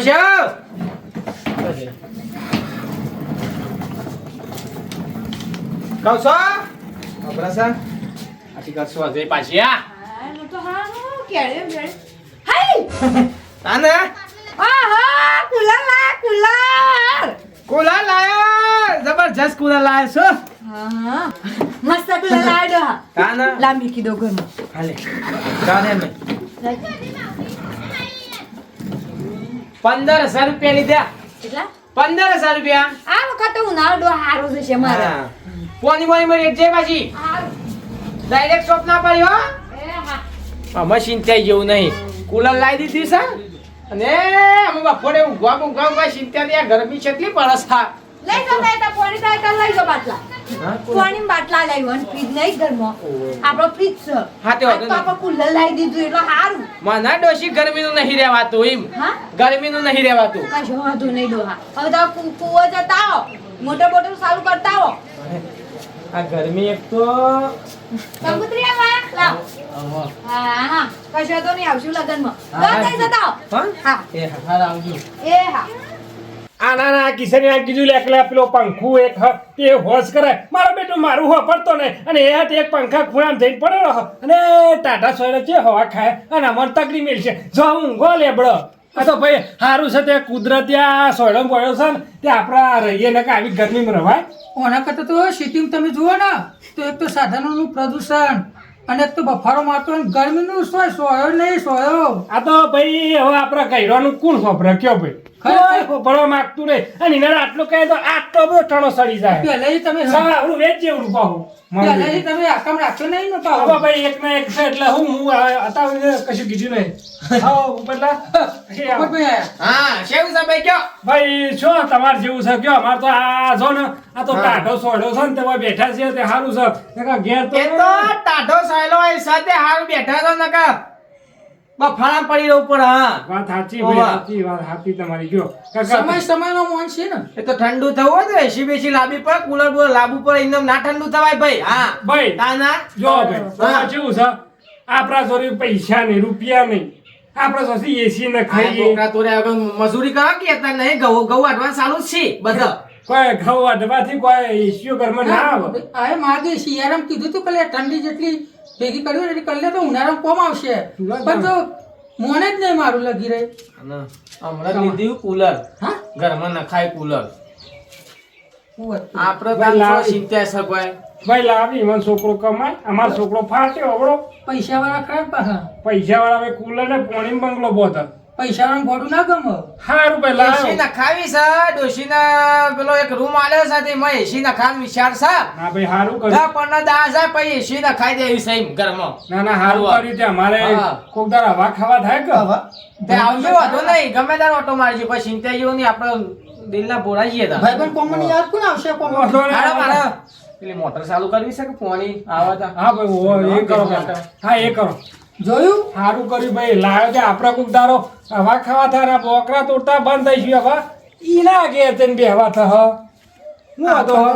કૌશલ કૌશલ અબરા sir આથી કરશો હજે પાછી આ હા, તો હા, કેળે, કેળે. હાય! તાને આહા, કુલર લાય, કુલર! કુલર લાયો જબરજસ્ત કુલર લાયો છો હા, મસ્ત કુલર લાય. તાને લા મૂકી દો ઘરમાં. હાલે જાને મેં પંદર હજાર રૂપિયા લીધા. કેટલા? પંદર હજાર રૂપિયા. આ વખતે ઉનાળો ડો હારો જશે મારે. કોની કોની મરી જે પાછી. ડાયરેક્ટ શોપ ના પડી હો. આ મશીન થઈ જેવું નહીં. કુલર લાવી દીધી છે. અને અમે બપોરે ઉગવા ઉગવા ઉગવા ચિંતા ત્યાં ગરમી કેટલી પડસ થા લઈ પાણી તાર લઈ જો બાટલા પાણી બાટલા લાવ્યો અને ફ્રીજ નહીં ઘરમાં? આપણો ફ્રીજ છે. હા, તે તો આપણે કુલર લાવી દીધું એટલે સારું મને ડોશી ગરમીનું નહીં રહેવાતું એમ. ગરમીનું નહીં રહેવાતું. કશો વાંધો નહીં ડોહા. હવે તો કૂવો જતા આવો. મોટર બોટર ચાલુ કરતા આવો. આ ગરમી એક તો કંકુતરી આવા? લાવ. હા હા. કશો તો નહીં આવશું લગનમાં. તો જતા આવો. હા? હા. એ હા આવજો. એ હા. આ ના કિશને આ કીધું લે એકલા પેલો પંખું એક હ, તે હોશ કરે મારો બેટો મારું હો પડતો ને અને એ હાથ એક પંખા ખૂણામ જઈને પડેલો. અને ટાટા સોયરે છે હવા ખાય અને અમારે તકડી મેલ છે જો ઊંઘો લેબડો આ તો ભાઈ સારું છે તે કુદરતી આ સોયડો પડ્યો છે ને તે આપણા રહીએ ને કે આવી ગરમીમાં રવાય. ઓના કરતા તો સિટીમાં તમે જુઓ ને તો એક તો સાધનોનું પ્રદૂષણ અને તું બફારો મારતો ગરમીનું સોય સોયો નહીં સોયો. આ તો ભાઈ હવે આપણા કૈરાનું કોણ સોપરે કયો ભાઈ? સોપરવા માંગતું રે અને એને આટલું કહે તો આટલો બધો ટણો સડી જાય. તમે સારું વેચ જેવડું પાહું પહેલાથી તમે આકામ રાખ્યો નહીં ને ભાઈ એક ના એક છે એટલે હું હું અત્યારે કશું કીધું નહીં. ઉપરલા. આવો. હા છે ભાઈ કયો? ભાઈ શું તમારે જેવું છે કયો? અમારે તો આ જો ને આ તો ટાઢો સોડ્યો છે ને તેમાં બેઠા છે તે સારું છે. નકર ઘેર તો એ તો ટાઢો સાયલો હોય સાથે હાલ બેઠા તો નકા બફાણા પડી રહ્યું પણ હા. વાત સાચી ભાઈ સાચી વાત સાચી તમારી કયો સમય સમયનો મોન છે ને. એ તો ઠંડુ થવું હોય તો એસી બેસી લાંબી પડે કુલર બુલર લાબુ પડે એકદમ ના ઠંડુ થવાય ભાઈ હા. ભાઈ ના ના. જો ભાઈ જેવું છે આપણા જોડે પૈસા નહીં રૂપિયા નહીં. આપણે સોસી એસી ને ખાઈએ. તોરે આગળ મજૂરી કરવા કે હતા નહીં ઘઉં ઘઉં વાટવાનું ચાલુ છે બધા. કોઈ ઘઉં અડવાથી કોઈ એસીઓ ઘરમાં ના આવે. આ માગે શિયાળામાં કીધું તું કલે ઠંડી જેટલી ભેગી કરી એટલે કલે તો ઉનાળામાં કોમ આવશે. પણ તો મોને જ નહીં મારું લગી રહી. હમણાં લીધું કુલર. ઘરમાં નખાય કુલર. આપણે સિત્યા તો ભાઈ લાવી મને છોકરો કમાય અમારો છોકરો ફાટ્યો અવળો પૈસા વાળા ખરાબ પાછા. પૈસા વાળા હવે કુલર ને પોણી બંગલો બોત પૈસા વાળા ફોટું ના ગમે? સારું ભાઈ એસી લાવો નખાવી છે ડોશીને પેલો એક રૂમ આલ્યો છે તેમાં એસી નખાવાનો વિચાર સા. હા ભાઈ સારું કર્યું દસ પંદર દા જાય પછી એસી નખાઈ દેવી છે એમ ઘરમાં. ના ના સારું કર્યું છે અમારે કોક દાર હવા ખાવા થાય કે? તે આવજો વાંધો નહીં. ગમે ત્યારે ઓટો મારજો પછી ચિંતા જેવું નહીં. આપણે દિલના તા. ભાઈ પણ કોમન યાદ કોણ આવશે? કોમન? મારા મારે. પેલી મોટર ચાલુ કરવી છે કે પાણી આવે તા હા ભાઈ એ કરો. હા એ કરો. જોયું? સારું કર્યું ભાઈ. લાવ્યો તે આપણા કુકદારો હવા ખાવા થાય ને બોકરા તોડતા બંધ થઈ ગયું હવા. ઈ કે તેને બેહવા થા હ. હું હતો હ.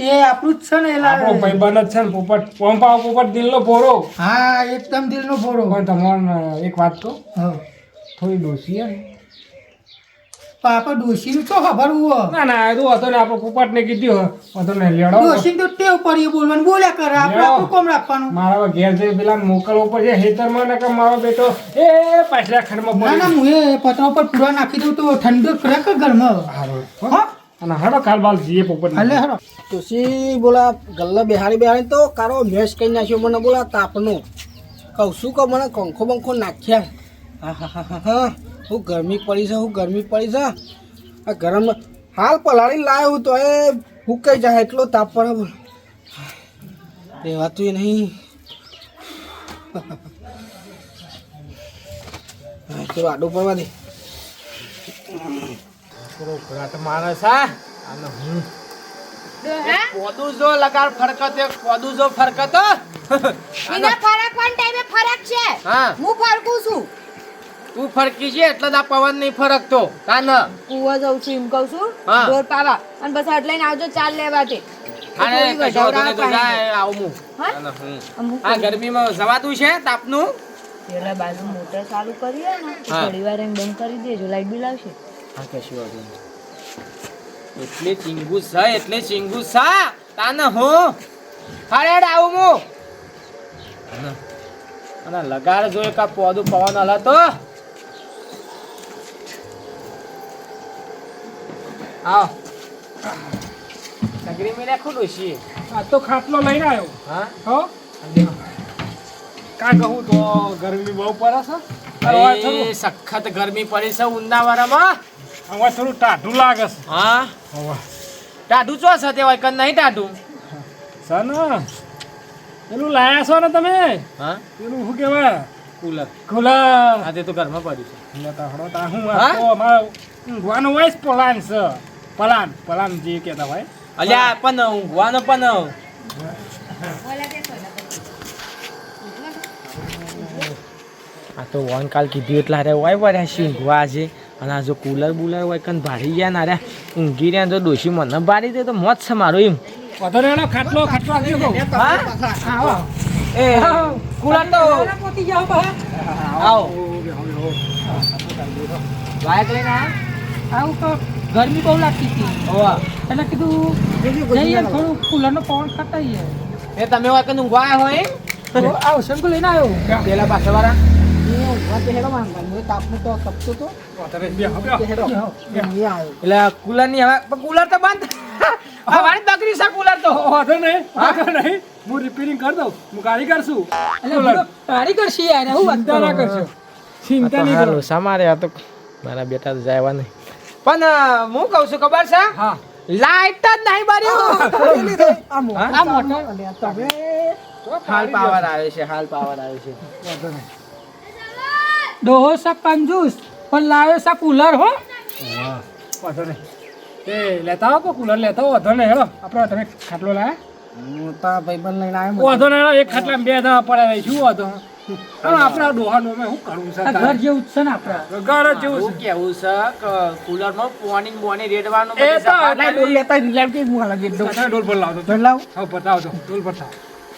એ આપણું જ છે ને એલા. આપણો ભાઈ બન જ છે ને પોપટ. પંપા પોપટ દિલનો ભોરો હા એકદમ દિલનો ફોડો. પણ તમને એક વાત કહું. હા. થોડી ડોસી હે પણ આપણે ડોશીનું તો ખબર હો ના ના એ તો હતો ને આપણો પોપટ ને કીધું હતો ને લેડો ડોશીને તો ટેવ પડી બોલવાનું. બોલ્યા કરે આપણે આપણું કોમ રાખવાનું. મારા ઘેર જઈ પેલા મોકલવો પડશે હેતરમાં ને કે મારો બેટો એ પાછલા ખંડમાં ના ના હું એ પતરા ઉપર પૂરા નાખી દઉં તો ઠંડુ ખરેખર ઘરમાં હારું. હા? અને હારો કાલ બાલ જીએ પોપટ હાલે હરો તુસી બોલા ગલ્લા બિહારી બિહારી તો કારો મેશ કઈ નાખ્યો. મને બોલા તાપનો. કહું શું કહું મને કંખો બંખો નાખ્યા. હા હા હા હા. હા ગરમી પડી છે હું ગરમી પડી છે. આ ગરમ હાલ પલાળી લાવ્યો હું તો એ ફૂકાઈ જાય એટલો તાપ પડે બોલ. રહેવાતું નહીં. ચલો આડું પડવા દે. થોડો ઘરાટ મારે છે અને હું પોદું જો લગાર ફરકત પોદું જો ફરકત. એના ફરક પણ ટાઈમે ફરક છે. હા. હું ફરકું છું. તું ફરકી છે એટલે જ આ પવન નહીં ફરકતો. કાન? કુવા જઉં છું એમ કહું છું. દોર પાવા. અને બસ એટલે આવજો ચાલ લેવા તે આ ગરમીમાં જવાતું છે તાપનું? એટલે બાજુ મોટર ચાલુ કરીએ ને થોડી વાર એમ બંધ કરી દેજો લાઈટ બિલ આવશે. હા કશું વાંધો એટલે ચિંગુ સા એટલે ચિંગુ સા તાને હું. હારે હેડ આવું હું. અને- લગાડ જો એક આ પોદું પવન હલા આવ. સગરી મેલે ખુલ્લું છીએ આ તો ખાટલો લઈને આવ્યો. હા? હો? કા કહું તો ગરમી બહુ પડે છે. સખત ગરમી પડી છે ઉનાળામાં હવે થોડું ટાઢું લાગે છે. હા? હવે ટાઢું ચો છે તે હોય કે નહીં ટાઢું? સન પેલું લાયા છો ને તમે? હા? પેલું શું કહેવાય? કુલર. કુલર. હા તે તો ઘરમાં પડ્યું છે. હળો તા હું? આ તો અમારો ઊંઘવાનો જ પલાન છે. પલાન પલાન જે કહેતા હોય. અલ્યા પણ ઊંઘવાનો પણ આ તો વન કાલ કીધું એટલા રે હોય છે ઊંઘવા છે અને આ જો કુલર બુલર હોય કન ભારી ગયા ના રે ઊંઘી રહ્યા જો ડોશી મને ભારી દે તો મોત છે મારું એમ. વધારે એનો ખાટલો ખાટલો આપજો કહું. હા? એ કુલર તો પોતી જાઓ બા. આવો. વાયક લઈને આવું તો ગરમી બહુ લાગતી હતી. એટલે કીધું જઈએ થોડું કુલરનો પવન ખાતાઈએ એ તમે વાત કન ઊંઘવા આવ્યા હોય? આવો શંકુ લઈને આવ્યો. પેલા પાછળ વાળા કુલરની હવે કુલર તો બંધ. હવાની બકરી છે કુલર તો. વધો નહીં વાંધો નહીં. હું રિપેરિંગ કરી દઉં. હું એટલે બધો કારીગર છીએ હું ચિંતા ના કરશો. ચિંતા નહીં કરો. સમારે આ તો મારા બેટા તો જાય નહીં. પણ હું કહું છું ખબર છે? હા. લાઈટ જ નહીં બારી આ તમે હાલ પાવર આવે છે હાલ પાવર આવે છે. ડોહો સા કંજૂસ પણ લાવ્યો સા કુલર હો. વધો નહીં. એ લેતા આવો કુલર લેતા આવો વધો નહીં હેલો. આપણે તમે ખાટલો લાયા? હું તો ભાઈબંધ લઈને આવ્યો વધો નહીં એક ખાટલા બે દવા પડ્યા શું વધો? આપણા ડોહાનું અમે શું કરવું છે ઘર જેવું છે ને આપણા. ઘર જેવું શું કેવું છે કુલરમાં પોણી બોની રેડવાનું એ તો સફાઈ ડોલ લેતા લેવ કે હું લગી? છે ડોલ પર લાવજો. ડોલ લાવ. હા બતાવજો ડોલ બતાવો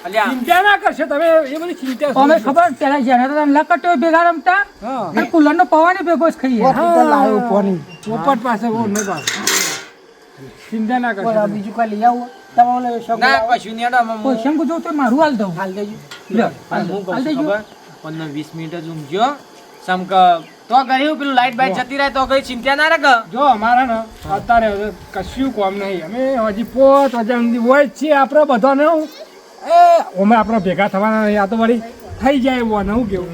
ચિંતા ના કરશો. તમે એ બધી ચિંતા અમે ખબર પેલા જેને તો લકટ્યો ભેગા રમતા? હા. અને કુલરનો પવન ભેગો જ ખાઈએ. લાવ્યો પોની પોપટ પાસે બહુ નહીં પાસે ચિંતા ના કરશો બીજું કઈ લઈ આવો. તમારે ના કશું નહીં કોઈ શંકુ જોઉં તો મારું હાલ દઉં. હાલ દેજો. પણ હું કહું છું ખબર? પંદર વીસ મિનિટ જ ઊંઘજો સમ કે તો કર્યું પેલું લાઈટ બાઈટ જતી રહે તો કઈ ચિંતા ના રાખે. જો અમારા ને અત્યારે હવે કશું કોમ નહીં. અમે હજી પોત હજાર સુધી હોય જ છીએ આપણે બધાને હું. એ અમે આપણે ભેગા થવાના નહીં. આ તો વળી થઈ જાય એવું હું કેવું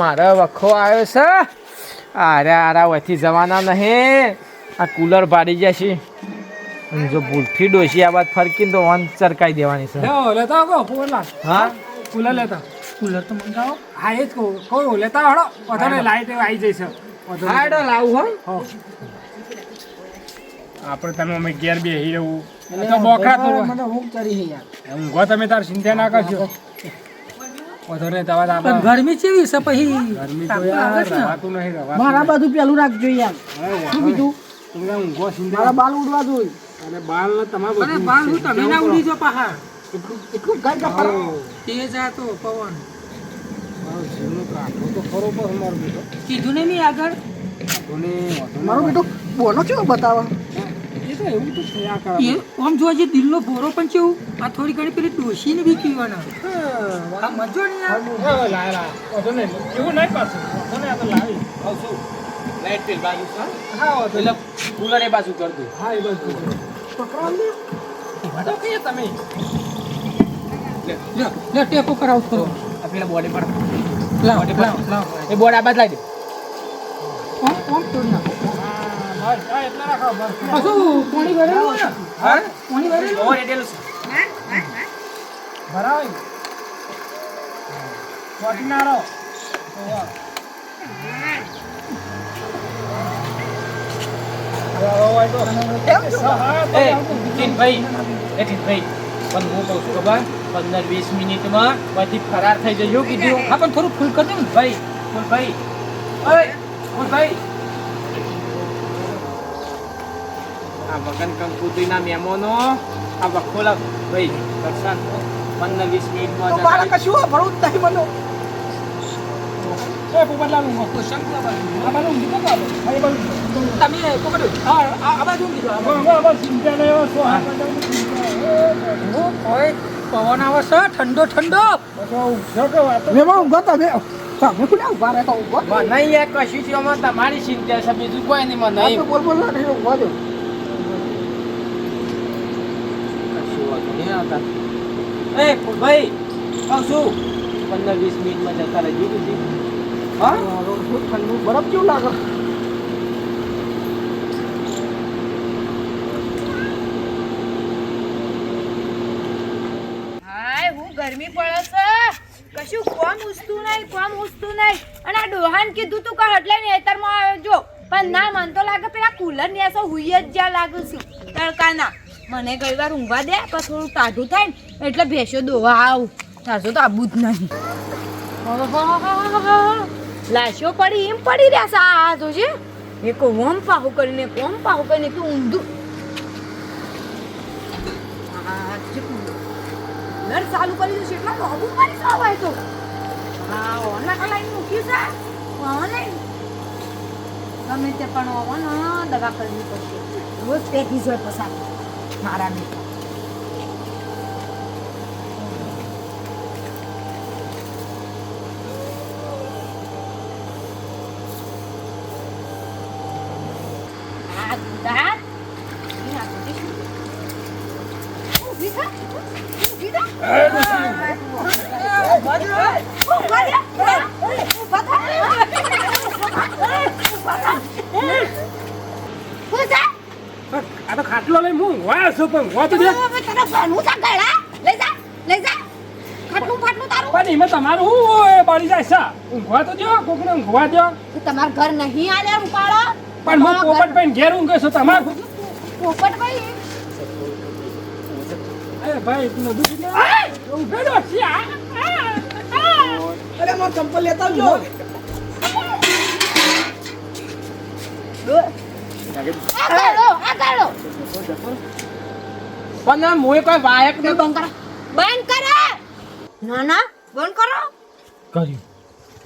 મારે વખો આવ્યો છે. અરે આરા વથી જવાના નહીં. આ કુલર ભાડી જાય છે અને જો ભૂલથી ડોસી આ વાત ફરકીને તો વન ચરકાઈ દેવાની છે. લેતા કહો પોલા હા? કુલર લેતા. કુલર તો મંગાવો. હા એ જ કહું. કહું લેતા હડો વધારે લાઈટ આવી જશે હાડો લાવું હો. હો. આપણે તમે અમે ઘેર બેહી રહેવું. આ તો બોખરા તો મને હું કરી છે યાર. ઊંઘો તમે તાર ચિંતા ના કરજો. વધારે તવા પણ ગરમી કેવી છે પછી? ગરમી તો યાર ને. નહીં રહેવાતું મારા બાજુ પેલું રાખજો યાર. શું કીધું? તમને ઊંઘો ચિંતા મારા બાલ ઉડવા જોઈએ. અને બાલ ને તમારે અરે બાલ હું તમે ના ઉડી જો પહાડ. એટલું એટલું ગાય કાપા તેજ આ તો પવન. મારો જીવનો તો તો ખરો પર મારો બેટો કીધું ને મી આગળ. મારો બેટો બોનો કેવો બતાવા? એ તો એવું તો થયા કરે. એ આમ જોવા જઈએ દિલનો ભોરો પણ કેવું આ થોડી ઘણી પેલી ડોશીને બી કીવાના. આ મજો નહીં. લાય, લાય. એવું પાછું. આ તો લાવી. આવશું. લાઈટ પેલ બાજુ છે હા, એટલે કુલર એ બાજુ કર દઉં હા, એ બધું. વાંધો કહીએ તમે. કરાવું થોડો પેલા બોડી પર લાવ લાવ લાવ એ બાજુ દે નાખો હા, પાણી ભરેલું. હવે હોય તો. હા, ટીનભાઈ પણ હું કહું છું ખબર? પંદર વીસ મિનિટમાં બધી ફરાર થઈ જજો. કીધું. હા પણ થોડું ફૂલ કરી ને ભાઈ. ફૂલભાઈ. ઓય ફૂલભાઈ. આ વગન કંકુતિના મહેમાનો આ વખોલા ભાઈ દર્શન. પંદર વીસ મિનિટમાં મારા કશું ભરું જ નહીં મને. એ પોપટલાલ શંકર આ બાજુ. આ બાજુ ઊંઘી. તમે પકડો હા આ- બાજુ પવન આવે છે ઠંડો ઠંડો ઊંઘો તમે કોને ઊભા રહેતા ઊંઘો નહીં યાર કશું છે અમાર તમારી ચિંતા છે બીજું કોઈ નહીં મને નહીં બોલ બોલ ના ઊભા દો. એ ભાઈ કહું છું પંદર વીસ મિનિટમાં જતા રહી બીજી હા ઠંડુ, બરફ કેવું લાગે હાય હું ગરમી પડે છે કશું કોમ ઉસતું નહીં, કોમ ઉસતું નહીં. અને આ ડોહાન કીધું તું કે એટલે નેતરમાં આવજો. પણ ના, મન તો લાગે પેલા કુલર ને એસો હુઈ જ જ્યાં લાગુ છું. તડકાના. મને ગઈ વાર ઊંઘવા દે, પણ થોડું ટાઢું થાય ને, એટલે ભેંસો દોવા આવું. તારસો તો આબુ જ નહીં. લાશો પડી, એમ પડી રહ્યા છે આ તો છે એક ઓમ પાહુ કરીને કોમ પાહુ કરીને તું ઊંધું આ જે કુલર નર ચાલુ કરી છું એટલા લોબુ મારી સાવ હોય તો. હા ઓનલાઈન લાઈન મૂક્યું છે? ઓનલાઈન ગમે તે પણ ઓવન દવા કરવી પડશે. રોજ પેકી જોઈ પસાર. મારા બેટા આ દુધા ઈ આ દુધી શું? ઊભી થા. ઊભી થા. ઊભા થા. ઊભા થા. ઊભા થા. હું જા? આ તો ખાટલો લઈને હું ઊંઘવા છું પણ ઊંઘવા તો દે તને ભણવું છે ગળા? લઈ જા લઈ જા ખાટલું ફાટલું તારું પણ એમાં તમારું શું હોય? બળી જાય છે. ઊંઘવા તો દો કોકને ઊંઘવા દો તમારું ઘર નહીં આલે ઉપાડો. પણ હું પોપટ ભાઈ ઘેર ઊંઘે છું તમારું પોપટ ભાઈ એ ભાઈ તું. અરે મારે ચંપલ લેતા પણ કોઈ વાયક બંધ કરો. બંધ કરો. ના ના બંધ કરો. કર્યું.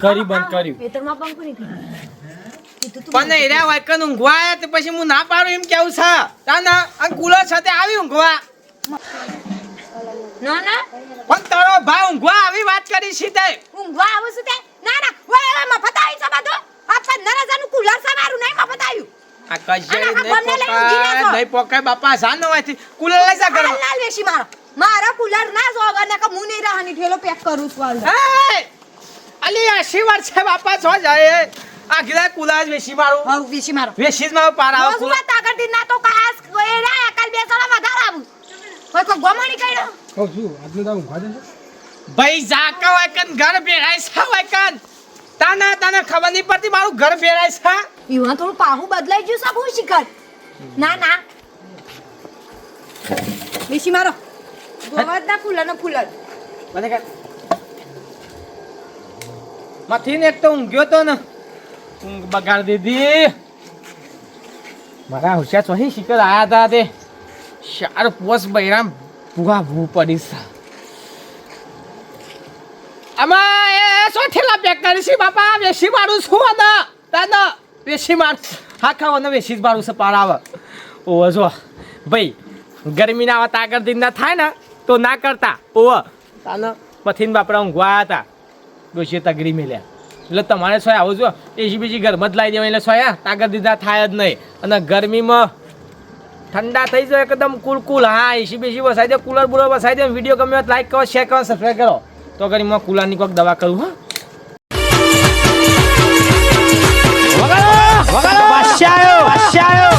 કરી બંધ કર્યું. ખેતરમાં પંખ પણ એરા વાયકન ઊંઘવા આયા પછી હું ના પાડું એમ કેવું છે? ના ના આ કુલર સાથે આવી ઊંઘવા. ના ના. પણ તારો ભાઈ ઊંઘવા આવી વાત કરી છે તે. ઊંઘવા આવું છું તે? ના ના. ઓય ઓય મફત આવી છે બધું. આ પંદર હજારનું કુલર સવારું નહીં મફત આવ્યું આ કજે નહીં પોકાય નહીં પોકાય બાપા જાન નવાથી કુલર લઈ જા કરો લાલ વેશી મારો. મારો કુલર ના જો વગર કે હું નહીં ઠેલો પેક કરું છું હાલ. અલી આ વર્ષ છે બાપા? છો જાય આ ગિરા કુલર જ વેસી મારું. હા વેશી મારો. વેશી જ મારું પાર આવો કુલર. વાત આગળ ના તો કાસ કોઈ કાલ બે સળા વધારે આવું. કોઈ કોઈ ગોમાણી કઈડો કહું છું આજનું તો ઊંઘવા દે ભાઈ જાકા હોય કન ઘર ભેરાય છે હોય કન. તાના તને ખબર નહીં પડતી મારું ઘર ભેરાય છે ઈવા થોડું પાહુ બદલાઈ ગયું શીખર. ના ના. વેશી મારો. ગોવાદ ના ફૂલર નો ફૂલર મને કા માથી ને એક તો ઊંઘ્યો તો ને. ઊંઘ બગાડ દીધી. મારા હોશિયાર ચોહી શિકર આયા હતા તે. ચાર પોસ બૈરામ ભૂવા ભૂ પડી છે આમાં એ શું થેલા પેક કરી છે બાપા? વેસી મારું છું અને. દાદા વેસી માર હા ખાવાનો વેસી જ મારું છે પારાવ. ઓ જો. ભાઈ ગરમીના આવા આગળ દિન ના થાય ને તો ના કરતા. ઓ તાના. પથીન બાપરા ઊંઘવા હતા ડોશી તગડી મેલ્યા. એટલે તમારે સોય આવું જો એસી બીજી ઘરમાં જ લાવી દેવાય એટલે સોયા તાગર દીધા થાય જ નહીં. અને ગરમીમાં ઠંડા થઈ જાય એકદમ કુલ કુલ હા એસી બેસી વસાઈ દે કુલર બુલર વસાઈ દે. વીડિયો ગમે લાઈક કરો શેર કરો સબસ્ક્રાઈબ કરો. તો કરી હું કુલરની કોઈક દવા કરું હા. વગાડો વગાડો. વાસ્યાયો વાસ્યાયો